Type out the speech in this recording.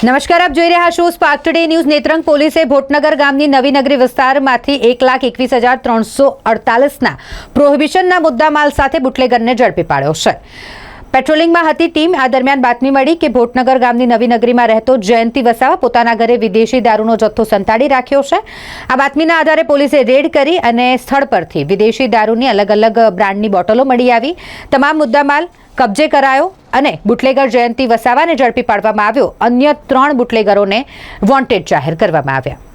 નમસ્કાર, આપ જોઈ રહ્યા છો સ્પાર્ક ટુડે ન્યૂઝ નેત્રંગ પોલીસે ભોટનગર ગામની નવી નગરી વિસ્તારમાંથી એક લાખ એકવીસ હજાર ત્રણસો અડતાલીસના પ્રોહિબિશનના મુદ્દામાલ સાથે બુટલેગરને ઝડપી પાડ્યો છે. પેટ્રોલિંગમાં હતી ટીમ. આ દરમિયાન બાતમી મળી કે ભોટનગર ગામની નવી નગરીમાં રહેતો જયંતિ વસાવા પોતાના ઘરે વિદેશી દારૂનો જથ્થો સંતાડી રાખ્યો છે. આ બાતમીના આધારે પોલીસે રેડ કરી અને સ્થળ પરથી વિદેશી દારૂની અલગ અલગ બ્રાન્ડની બોટલો મળી આવી. તમામ મુદ્દામાલ કબજે કરાયો અને બુટલેગર જયંતિ વસાવાને ઝડપી પાડવામાં આવ્યો. અન્ય ત્રણ બુટલેગરોને વોન્ટેડ જાહેર કરવામાં આવ્યા.